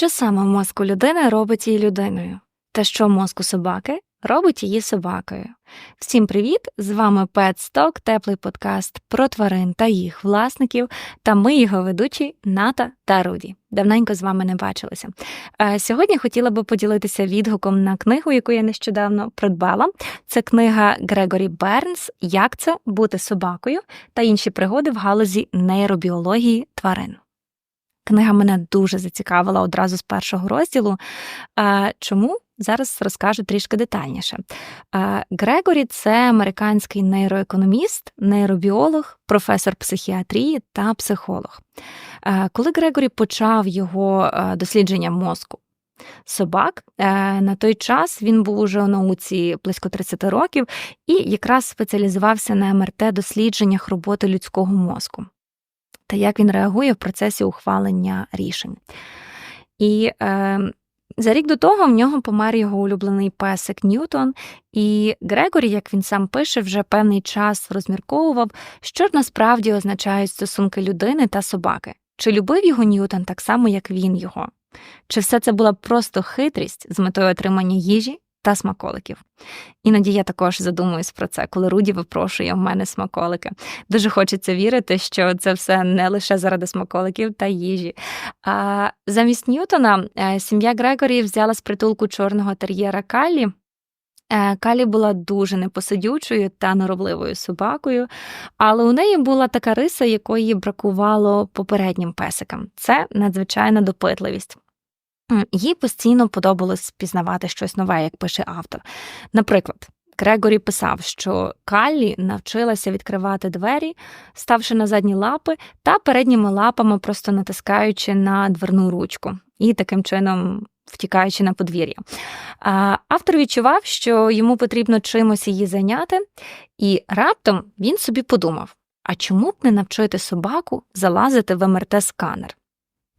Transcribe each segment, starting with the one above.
Що саме в мозку людини робить її людиною? Та що в мозку собаки робить її собакою? Всім привіт! З вами Петсток, теплий подкаст про тварин та їх власників. Та ми його ведучі Ната та Руді. Давненько з вами не бачилися. Е, Сьогодні хотіла би поділитися відгуком на книгу, яку я нещодавно придбала. Це книга Грегорі Бернс Як це бути собакою та інші пригоди в галузі нейробіології тварин. Книга мене дуже зацікавила одразу з першого розділу. Чому? Зараз розкажу трішки детальніше. Грегорі це американський нейроекономіст, нейробіолог, професор психіатрії та психолог. Коли Грегорі почав його дослідження мозку собак, на той час він був уже у науці близько 30 років і якраз спеціалізувався на МРТ-дослідженнях роботи людського мозку та як він реагує в процесі ухвалення рішень. І е, за рік до того в нього помер його улюблений песик Ньютон, і Грегорі, як він сам пише, вже певний час розмірковував, що ж насправді означають стосунки людини та собаки. Чи любив його Ньютон так само, як він його? Чи все це була просто хитрість з метою отримання їжі та смаколиків. Іноді я також задумуюсь про це, коли Руді випрошує в мене смаколики. Дуже хочеться вірити, що це все не лише заради смаколиків та їжі. А замість Ньютона е, сім'я Грегорі взяла з притулку чорного тер'єра Каллі. Е, Калі була дуже непосидючою та норовливою собакою, але у неї була така риса, якої бракувало попереднім песикам. Це надзвичайна допитливість. Їй постійно подобалось пізнавати щось нове, як пише автор. Наприклад, Грегорі писав, що Каллі навчилася відкривати двері, ставши на задні лапи та передніми лапами, просто натискаючи на дверну ручку і таким чином втікаючи на подвір'я. Автор відчував, що йому потрібно чимось її зайняти, і раптом він собі подумав: а чому б не навчити собаку залазити в МРТ-сканер?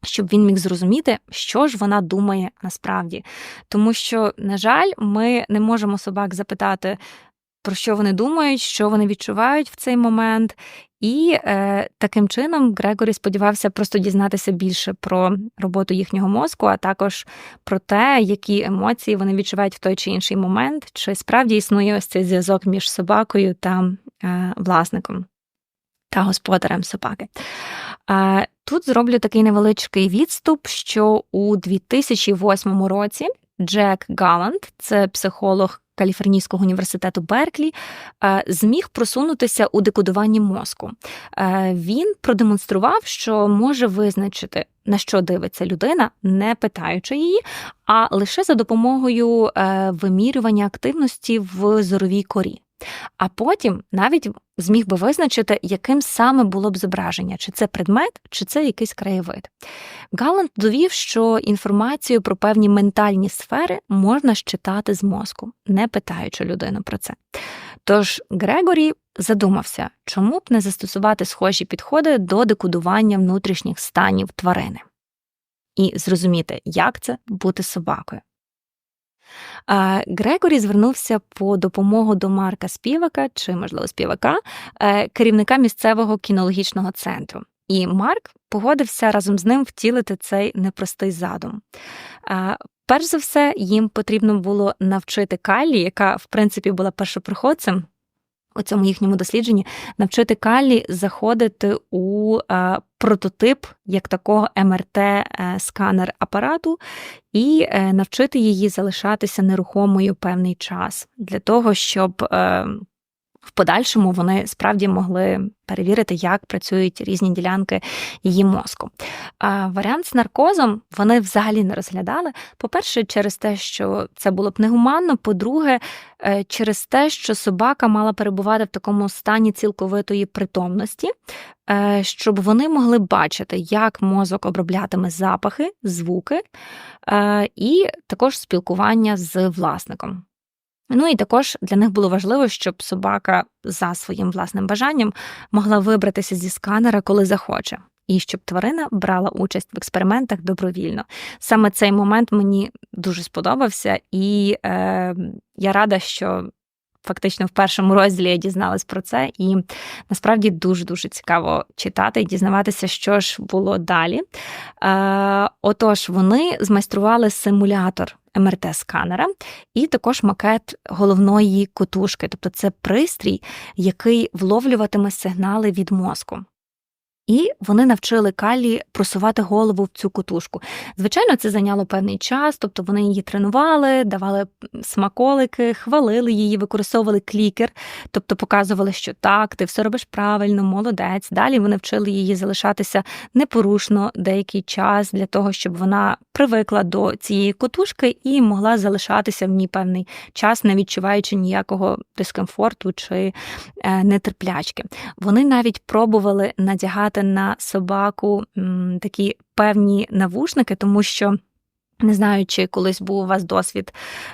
Щоб він міг зрозуміти, що ж вона думає насправді. Тому що, на жаль, ми не можемо собак запитати, про що вони думають, що вони відчувають в цей момент. І е, таким чином Грегорі сподівався просто дізнатися більше про роботу їхнього мозку, а також про те, які емоції вони відчувають в той чи інший момент, чи справді існує ось цей зв'язок між собакою та е, власником та господарем собаки. Тут зроблю такий невеличкий відступ, що у 2008 році Джек Галант, це психолог Каліфорнійського університету Берклі, зміг просунутися у декодуванні мозку. Він продемонстрував, що може визначити, на що дивиться людина, не питаючи її, а лише за допомогою е, вимірювання активності в зоровій корі. А потім навіть зміг би визначити, яким саме було б зображення, чи це предмет, чи це якийсь краєвид. Галант довів, що інформацію про певні ментальні сфери можна щитати з мозку, не питаючи людину про це. Тож Грегорі задумався, чому б не застосувати схожі підходи до декодування внутрішніх станів тварини. І зрозуміти, як це бути собакою. Грегорі звернувся по допомогу до Марка Співака чи, можливо, співака, е, керівника місцевого кінологічного центру. І Марк погодився разом з ним втілити цей непростий задум. Перш за все, їм потрібно було навчити Каллі, яка, в принципі, була першопроходцем у цьому їхньому дослідженні навчити Каллі заходити у е, прототип як такого МРТ-сканер е, апарату і е, навчити її залишатися нерухомою певний час для того, щоб в подальшому вони справді могли перевірити, як працюють різні ділянки її мозку. А Варіант з наркозом вони взагалі не розглядали. По-перше, через те, що це було б негуманно. По-друге, е, через те, що собака мала перебувати в такому стані цілковитої притомності, е, щоб вони могли бачити, як мозок оброблятиме запахи, звуки е, і також спілкування з власником. Ну і також для них було важливо, щоб собака за своїм власним бажанням могла вибратися зі сканера, коли захоче, і щоб тварина брала участь в експериментах добровільно. Саме цей момент мені дуже сподобався, і е, я рада, що Фактично, в першому розділі я дізналась про це, і насправді дуже-дуже цікаво читати і дізнаватися, що ж було далі. Е, Отож, вони змайстрували симулятор МРТ-сканера і також макет головної котушки, тобто це пристрій, який вловлюватиме сигнали від мозку. І вони навчили Каллі просувати голову в цю кутушку. Звичайно, це зайняло певний час, тобто вони її тренували, давали смаколики, хвалили її, використовували клікер, тобто показували, що так, ти все робиш правильно, молодець. Далі вони вчили її залишатися непорушно деякий час для того, щоб вона привикла до цієї кутушки і могла залишатися в ній певний час, не відчуваючи ніякого дискомфорту чи е, нетерплячки. Вони навіть пробували надягати на собаку такі певні навушники, тому що. Не знаю, чи колись був у вас досвід,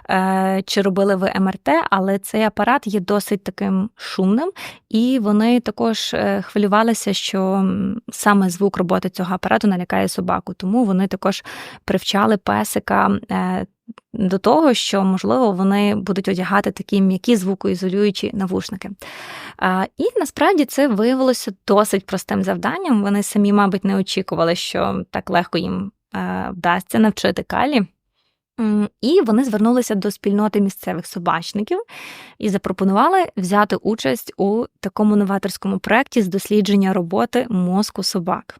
е, чи робили ви МРТ, але цей апарат є досить таким шумним, і вони також е, хвилювалися, що саме звук роботи цього апарату налякає собаку. Тому вони також привчали песика е, до того, що, можливо, вони будуть одягати такі м'які звукоізолюючі навушники. І насправді це виявилося досить простим завданням. Вони самі, мабуть, не очікували, що так легко їм е, вдасться навчити калі. І вони звернулися до спільноти місцевих собачників і запропонували взяти участь у такому новаторському проєкті з дослідження роботи мозку собак.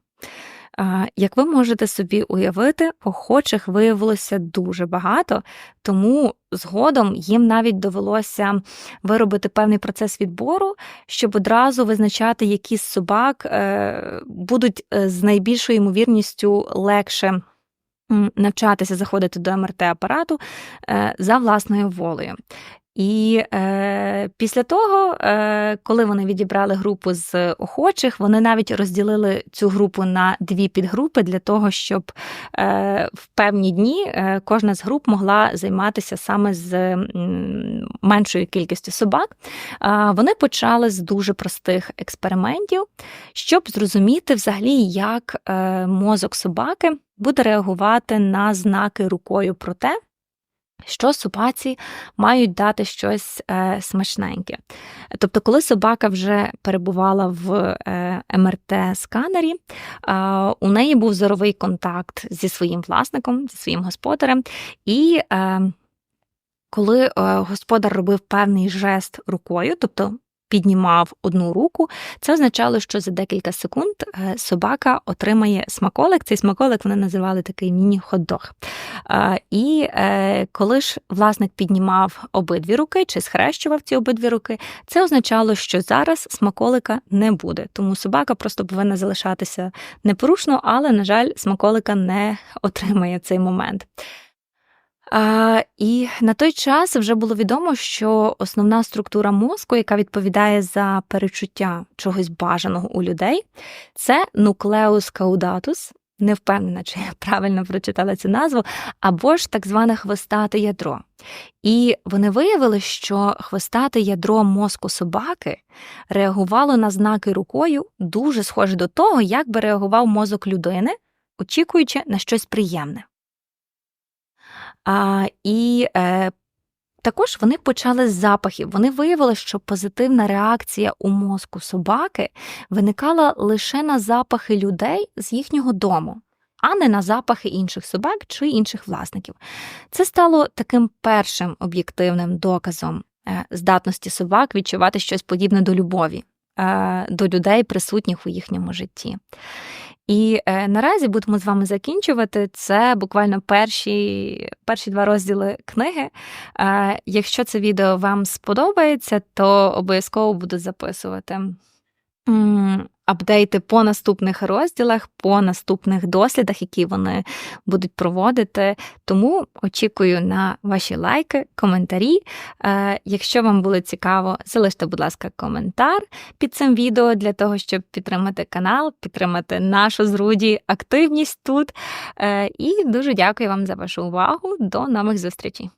Як ви можете собі уявити, охочих виявилося дуже багато, тому згодом їм навіть довелося виробити певний процес відбору, щоб одразу визначати, які з собак е, будуть е, з найбільшою ймовірністю легше. Навчатися заходити до МРТ апарату е, за власною волею. І е, після того, е, коли вони відібрали групу з охочих, вони навіть розділили цю групу на дві підгрупи для того, щоб е, в певні дні е, кожна з груп могла займатися саме з меншою кількістю собак. Е, вони почали з дуже простих експериментів, щоб зрозуміти взагалі, як е, мозок собаки буде реагувати на знаки рукою про те що собаці мають дати щось е, смачненьке. Тобто, коли собака вже перебувала в е, МРТ-сканері, е, у неї був зоровий контакт зі своїм власником, зі своїм господарем, і е, коли е, господар робив певний жест рукою, тобто піднімав одну руку, це означало, що за декілька секунд е, собака отримає смаколик. Цей смаколик вони називали такий міні-хот-дог. І е, коли ж власник піднімав обидві руки чи схрещував ці обидві руки, це означало, що зараз смаколика не буде. Тому собака просто повинна залишатися непорушно, але, на жаль, смаколика не отримає цей момент. А, І на той час вже було відомо, що основна структура мозку, яка відповідає за перечуття чогось бажаного у людей, це нуклеус каудатус. Не впевнена, чи я правильно прочитала цю назву, або ж так зване хвостате ядро. І вони виявили, що хвостате ядро мозку собаки реагувало на знаки рукою дуже схоже до того, як би реагував мозок людини, очікуючи на щось приємне. А, І е, також вони почали з запахів. Вони виявили, що позитивна реакція у мозку собаки виникала лише на запахи людей з їхнього дому. А не на запахи інших собак чи інших власників. Це стало таким першим об'єктивним доказом е, здатності собак відчувати щось подібне до любові, е, до людей, присутніх у їхньому житті. І е, наразі будемо з вами закінчувати. Це буквально перші перші два розділи книги. Е, якщо це відео вам сподобається, то обов'язково буду записувати апдейти по наступних розділах, по наступних дослідах, які вони будуть проводити. Тому очікую на ваші лайки, коментарі. Е, якщо вам було цікаво, залиште, будь ласка, коментар під цим відео для того, щоб підтримати канал, підтримати нашу з Руді активність тут. Е, і дуже дякую вам за вашу увагу. До нових зустрічей!